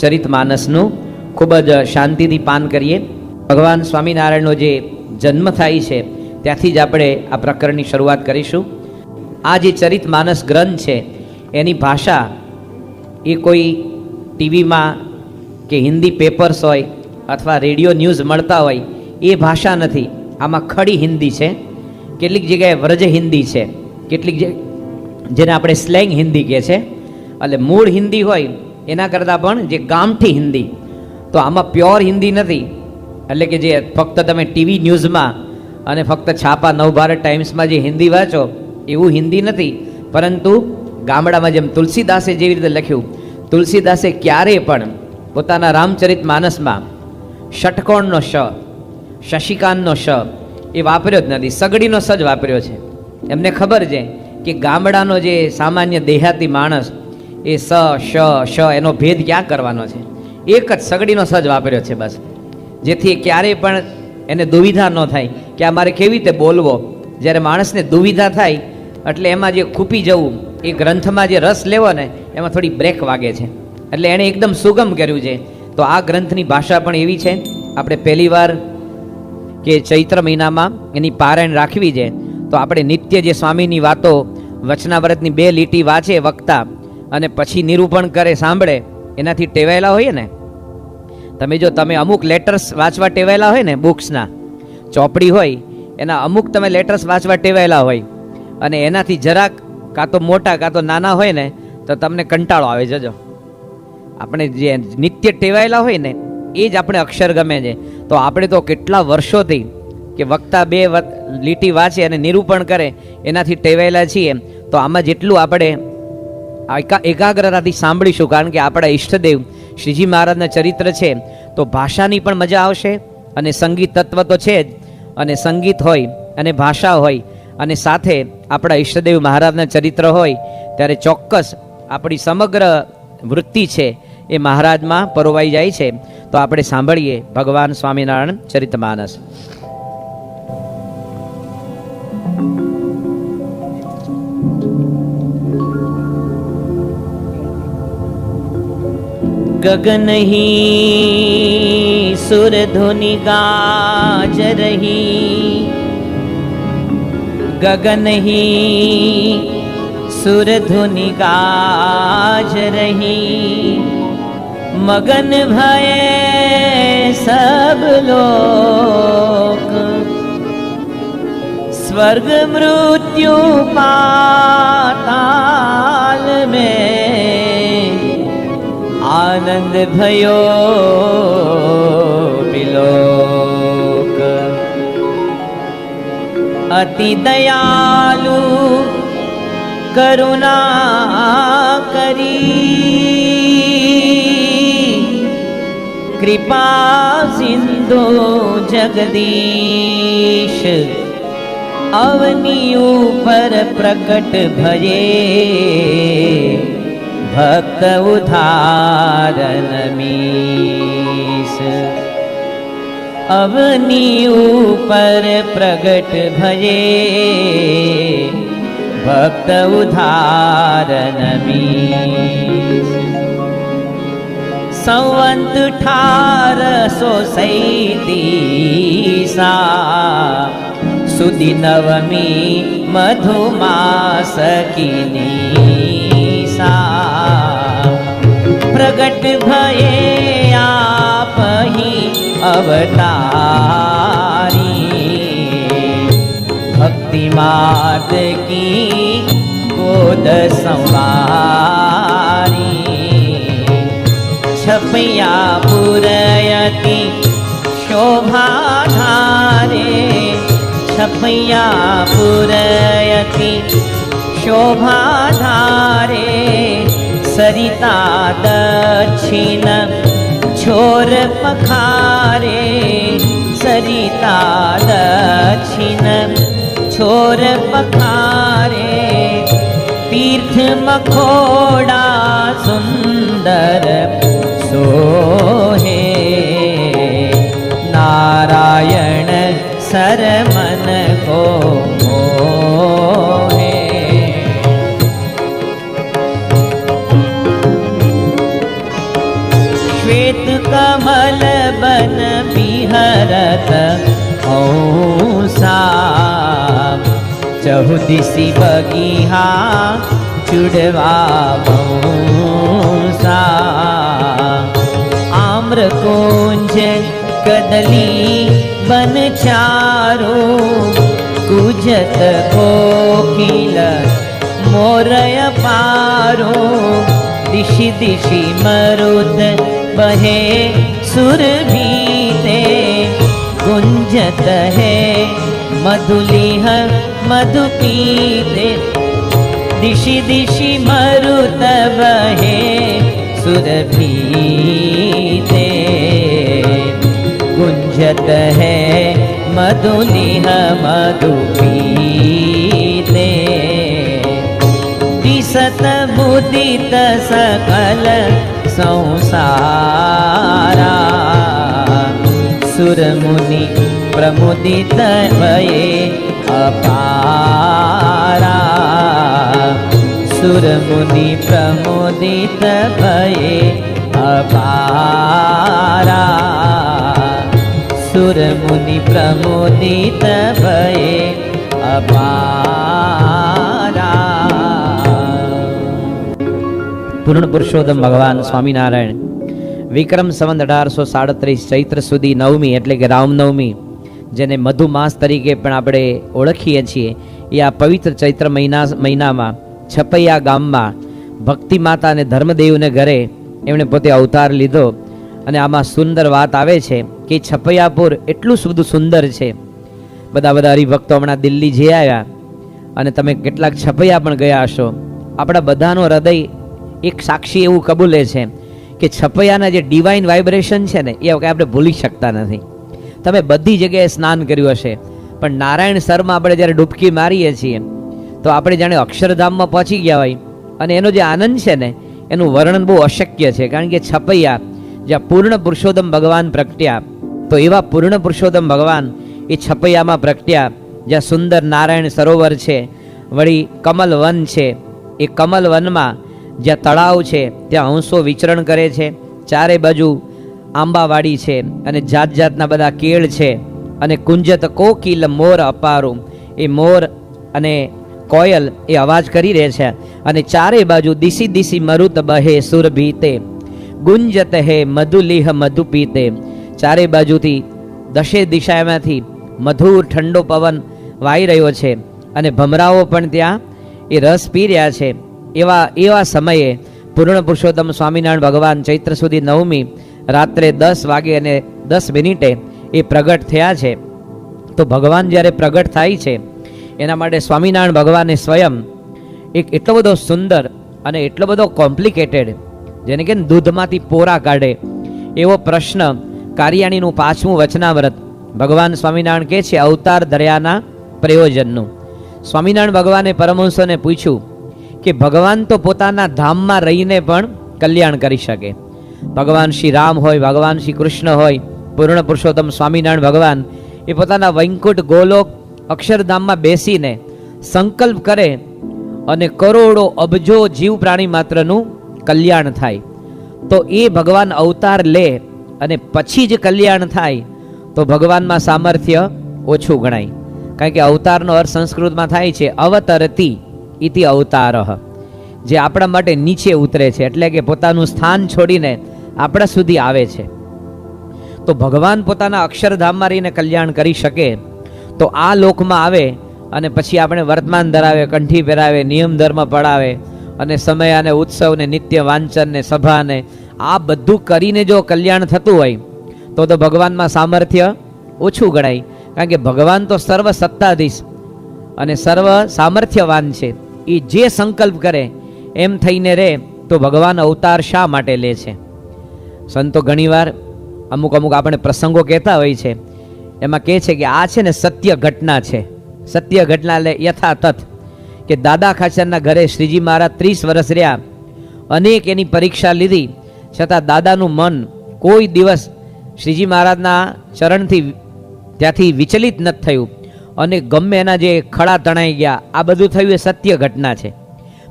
ચરિતમાનસનું ખૂબ જ શાંતિથી પાન કરીએ. ભગવાન સ્વામિનારાયણનો જે જન્મ થાય છે, ત્યાંથી જ આપણે આ પ્રકરણની શરૂઆત કરીશું. આ જે ચરિતમાનસ ગ્રંથ છે, એની ભાષા એ કોઈ ટીવીમાં કે હિન્દી પેપર્સ હોય અથવા રેડિયો ન્યૂઝ મળતા હોય, એ ભાષા નથી. આમાં ખડી હિન્દી છે, કેટલીક જગ્યાએ વ્રજ હિન્દી છે, કેટલીક જેને આપણે સ્લેંગ હિન્દી કહે છે. એટલે મૂળ હિન્દી હોય એના કરતાં પણ જે ગામઠી હિન્દી, તો આમાં પ્યોર હિન્દી નથી. એટલે કે જે ફક્ત તમે ટીવી ન્યૂઝમાં અને ફક્ત છાપા નવભારત ટાઈમ્સમાં જે હિન્દી વાંચો, એવું હિન્દી નથી. પરંતુ ગામડામાં જેમ તુલસીદાસે જેવી રીતે લખ્યું, તુલસીદાસે ક્યારેય પણ પોતાના રામચરિત માનસમાં ષટકોણનો શ, શશિકાંતનો શ, એ વાપર્યો જ નથી. સગડીનો સ વાપર્યો છે. એમને ખબર છે કે ગામડાનો જે સામાન્ય દેહાતી માણસ એ સ, શ શ એનો ભેદ ક્યાં કરવાનો છે? એક જ સગડીનો સજ વાપર્યો છે બસ. જેથી ક્યારેય પણ એને દુવિધા ન થાય કે આ મારે કેવી રીતે બોલવો? જ્યારે માણસને દુવિધા થાય, એટલે એમાં જે ખૂપી જવું, એ ગ્રંથમાં જે રસ લેવો ને, એમાં થોડી બ્રેક વાગે છે. એટલે એણે એકદમ સુગમ કર્યું છે. તો આ ગ્રંથની ભાષા પણ એવી છે. આપણે પહેલીવાર કે ચૈત્ર મહિનામાં એની પારાયણ રાખવી છે. તો આપણે નિત્ય જે સ્વામીની વાતો, વચનાવ્રતની બે લીટી વાંચે, વક્તા અને પછી નિરૂપણ કરે, સાંભળે, એનાથી ટેવાયેલા હોઈએ ને? તમે જો, તમે અમુક લેટર્સ વાંચવા ટેવાયેલા હોય ને બુક્સના ચોપડી હોય, એના અમુક તમે લેટર્સ વાંચવા ટેવાયેલા હોય, અને એનાથી જરાક કાં તો મોટા, કાં તો નાના હોય ને, તો તમને કંટાળો આવે, જજો. આપણે જે નિત્ય ટેવાયેલા હોય ને, એ જ આપણે અક્ષર ગમે છે. તો આપણે તો કેટલા વર્ષોથી કે વક્તા બે લીટી વાંચે અને નિરૂપણ કરે, એનાથી ટેવાયેલા છીએ. તો આમાં જેટલું આપણે એકાગ્રતાથી સાંભળીશું, કારણ કે આપણા ઈષ્ટદેવ શ્રીજી મહારાજના ચરિત્ર છે, તો ભાષાની પણ મજા આવશે અને સંગીત તત્વ તો છે જ, અને સંગીત હોય, અને ભાષા હોય, અને સાથે આપણા ઈષ્ટદેવ મહારાજના ચરિત્ર હોય, ત્યારે ચોક્કસ આપણી સમગ્ર વૃત્તિ છે એ મહારાજમાં પરોવાઈ જાય છે. તો આપણે સાંભળીએ ભગવાન સ્વામિનારાયણ ચરિતમાનસ. गगन ही सुर धुनि गाज रही गगन ही सुर धुनि गाज रही मगन भये सब लोग स्वर्ग मृत्यु पाताल में આનંદ ભયો બિલોક અતિ દયાલુ કરુણા કરી કૃપા સિંધુ જગદીશ અવની ઉપર પ્રકટ ભયે भक्त उदाहरण मीस अवनी ऊपर प्रगट भये भक्त उदाहरण मीस संवंत ठार सो सैतीसा सुदी नवमी मधुमास की निशा प्रगट भये आप ही अवतारी। भक्ति मात की गोद संवारी। छपया पुरयति शोभा धारे छपया पुरयति शोभा धारे सरिता दक्षिण छोर पखारे। सरिता दक्षिण छोर पखारे। तीर्थ मखोड़ा सुंदर सोहे। नारायण सरमन को હરત હંસા ચૌદિસી બગીહા ચુડવા ભંસા આમ્ર કુંજ કદલી બન ચારો કુજત કોકિલ મોરય પારો દિશી દિશી મરુદ બહે સુરભી त हे। मधुनिह मधुपी दे दिशि दिशि मरुतबहे सुरभी दे गुञ्जत हे मधुनिह मधुपी दे विसत बुधि सकल सौसारा। सुरमुनि પ્રમોદિત ભયે અપારા સુરમુનિ પ્રમોદિત ભયે અપારા સુરમુનિ પ્રમોદિત ભયે અપારા પૂર્ણ પુરુષોત્તમ ભગવાન સ્વામિનારાયણ વિક્રમ સંવત અઢારસો સાડત્રીસ ચૈત્ર સુધી નવમી એટલે કે રામનવમી જેને મધુમાસ તરીકે પણ આપણે ઓળખીએ છીએ, એ આ પવિત્ર ચૈત્ર મહિના મહિનામાં છપૈયા ગામમાં ભક્તિ માતા અને ધર્મદેવને ઘરે એમણે પોતે અવતાર લીધો. અને આમાં સુંદર વાત આવે છે કે છપૈયાપુર એટલું બધું સુંદર છે. બધા બધા હરિભક્તો હમણાં દિલ્હી જઈ આવ્યા. અને તમે કેટલાક છપૈયા પણ ગયા હશો. આપણા બધાનો હૃદય એક સાક્ષી એવું કબૂલે છે કે છપૈયાના જે ડિવાઇન વાઇબ્રેશન છે ને, એ આપણે ભૂલી શકતા નથી. તમે બધી જગ્યાએ સ્નાન કર્યું હશે. પણ નારાયણ સરમાં આપણે જ્યારે ડૂબકી મારીએ છીએ, તો આપણે જાણે અક્ષરધામમાં પહોંચી ગયા હોય. અને એનો જે આનંદ છે ને, એનું વર્ણન બહુ અશક્ય છે. કારણ કે છપૈયા, જ્યાં પૂર્ણ પુરુષોત્તમ ભગવાન પ્રગટ્યા, તો એવા પૂર્ણ પુરુષોત્તમ ભગવાન એ છપૈયામાં પ્રગટ્યા, જ્યાં સુંદર નારાયણ સરોવર છે, વળી કમલ વન છે. એ કમલ વનમાં જ્યાં તળાવ છે, ત્યાં હંસો વિચરણ કરે છે. ચારે બાજુ આંબાવાડી છે અને જાત જાતના બધા કેળ છે અને કુંજત કોકિલ મોર અપારું. એ મોર અને કોયલ એ અવાજ કરી રહે છે અને ચારે બાજુ દિશી દિશી મરુત બહે સુર ભીતે. ગુંજત હે મધુલિહ મધુ પીતે. ચારે બાજુથી દશે દિશામાંથી મધુર ઠંડો પવન વાઈ રહ્યો છે અને ભમરાઓ પણ ત્યાં એ રસ પી રહ્યા છે. એવા એવા સમયે પૂર્ણ પુરુષોત્તમ સ્વામિનારાયણ ભગવાન ચૈત્ર સુધી નવમી રાત્રે દસ વાગે અને દસ મિનિટે એ પ્રગટ થયા છે. તો ભગવાન જ્યારે પ્રગટ થાય છે, એના માટે સ્વામિનારાયણ ભગવાને સ્વયં એક એટલો બધો સુંદર અને એટલો બધો કોમ્પ્લિકેટેડ, જેને કે દૂધમાંથી પોરા કાઢે, એવો પ્રશ્ન કારિયાણીનું પાંચમું વચનાવ્રત ભગવાન સ્વામિનારાયણ કહે છે, અવતાર દરિયાના પ્રયોજનનું. સ્વામિનારાયણ ભગવાને પરમહંસોને પૂછ્યું કે ભગવાન તો પોતાના ધામમાં રહીને પણ કલ્યાણ કરી શકે. ભગવાન શ્રી રામ હોય, ભગવાન શ્રી કૃષ્ણ હોય, પૂર્ણ પુરુષોત્તમ સ્વામિનારાયણ ભગવાન, એ પોતાના વૈકુંઠ ગોલોક અક્ષરધામમાં બેસીને સંકલ્પ કરે અને કરોડો અબજો જીવ પ્રાણી માત્રનું કલ્યાણ થાય. તો એ ભગવાન અવતાર લે અને પછી જ કલ્યાણ થાય, તો ભગવાનમાં સામર્થ્ય ઓછું ગણાય. કારણ કે અવતારનો અર્થ સંસ્કૃતમાં થાય છે, અવતરતી ઇતિ અવતાર. જે આપણા માટે નીચે ઉતરે છે, એટલે કે પોતાનું સ્થાન છોડીને આપણા સુધી આવે છે. તો ભગવાન પોતાના અક્ષરધામમાં રહીને કલ્યાણ કરી શકે તો આ લોકમાં આવે અને પછી આપણે વર્તમાન ધરાવે, કંઠી પહેરાવે, નિયમ ધર્મ પડાવે અને સમય અને ઉત્સવ ને નિત્ય વાંચન ને સભા ને આ બધું કરીને જો કલ્યાણ થતું હોય, તો તો ભગવાનમાં સામર્થ્ય ઓછું ગણાય. કારણ કે ભગવાન તો સર્વ સત્તાધીશ અને સર્વ સામર્થ્યવાન છે. એ જે સંકલ્પ કરે, એમ થઈને રહે તો ભગવાન અવતાર શા માટે લે છે? સંતો ઘણીવાર અમુક અમુક આપણે પ્રસંગો કહેતા હોય છે, એમાં કહે છે કે આ છે ને સત્ય ઘટના છે. સત્ય ઘટના એટલે યથાતથ કે દાદા ખાચરના ઘરે શ્રીજી મહારાજ ત્રીસ વર્ષ રહ્યા, અનેક એની પરીક્ષા લીધી, છતાં દાદાનું મન કોઈ દિવસ શ્રીજી મહારાજના ચરણથી ત્યાંથી વિચલિત નથી થયું અને ગમે એના જે ખડા તણાઈ ગયા, આ બધું થયું એ સત્ય ઘટના છે.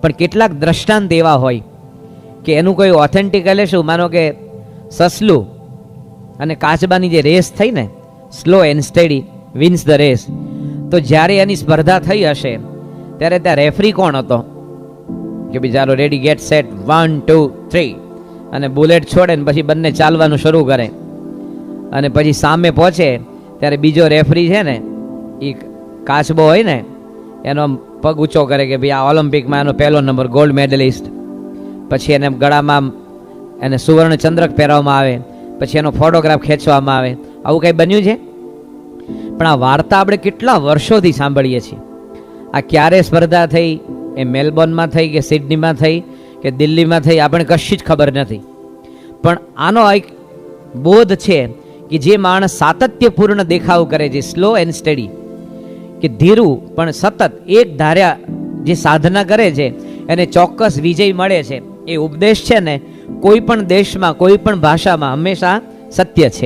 પણ કેટલાક દ્રષ્ટાંત એવા હોય કે એનું કોઈ ઓથેન્ટિક એટલે શું? માનો કે સસલું અને કાચબાની જે રેસ થઈ ને slow and steady wins the race તો જ્યારે એની સ્પર્ધા થઈ હશે, ત્યારે ત્યાં રેફરી કોણ હતો? કે ચાલો ready get set one two three અને બુલેટ છોડે ને પછી બંને ચાલવાનું શરૂ કરે. અને પછી સામે પહોંચે, ત્યારે બીજો રેફરી છે ને, એ કાચબો હોય ને, એનો પગ ઊંચો કરે કે ભાઈ, આ ઓલિમ્પિકમાં એનો પહેલો નંબર ગોલ્ડ મેડલિસ્ટ પછી એને ગળામાં એને સુવર્ણ ચંદ્રક પહેરવામાં આવે, પછી એનો ફોટોગ્રાફ ખેંચવામાં આવે. આવું કંઈ બન્યું છે? પણ આ વાર્તા આપણે કેટલા વર્ષોથી સાંભળીએ છીએ. આ ક્યારે સ્પર્ધા થઈ? એ મેલબોર્નમાં થઈ કે સિડનીમાં થઈ કે દિલ્હીમાં થઈ? આપણને કશી જ ખબર નથી. પણ આનો એક બોધ છે કે જે માણસ સાતત્યપૂર્ણ દેખાવ કરે છે સ્લો એન્ડ સ્ટડી કે ધીરું પણ સતત એક ધાર્યા જે સાધના કરે છે, એને ચોક્કસ વિજય મળે છે. એ ઉપદેશ છે ને કોઈ પણ દેશમાં કોઈ પણ ભાષામાં હંમેશા સત્ય છે.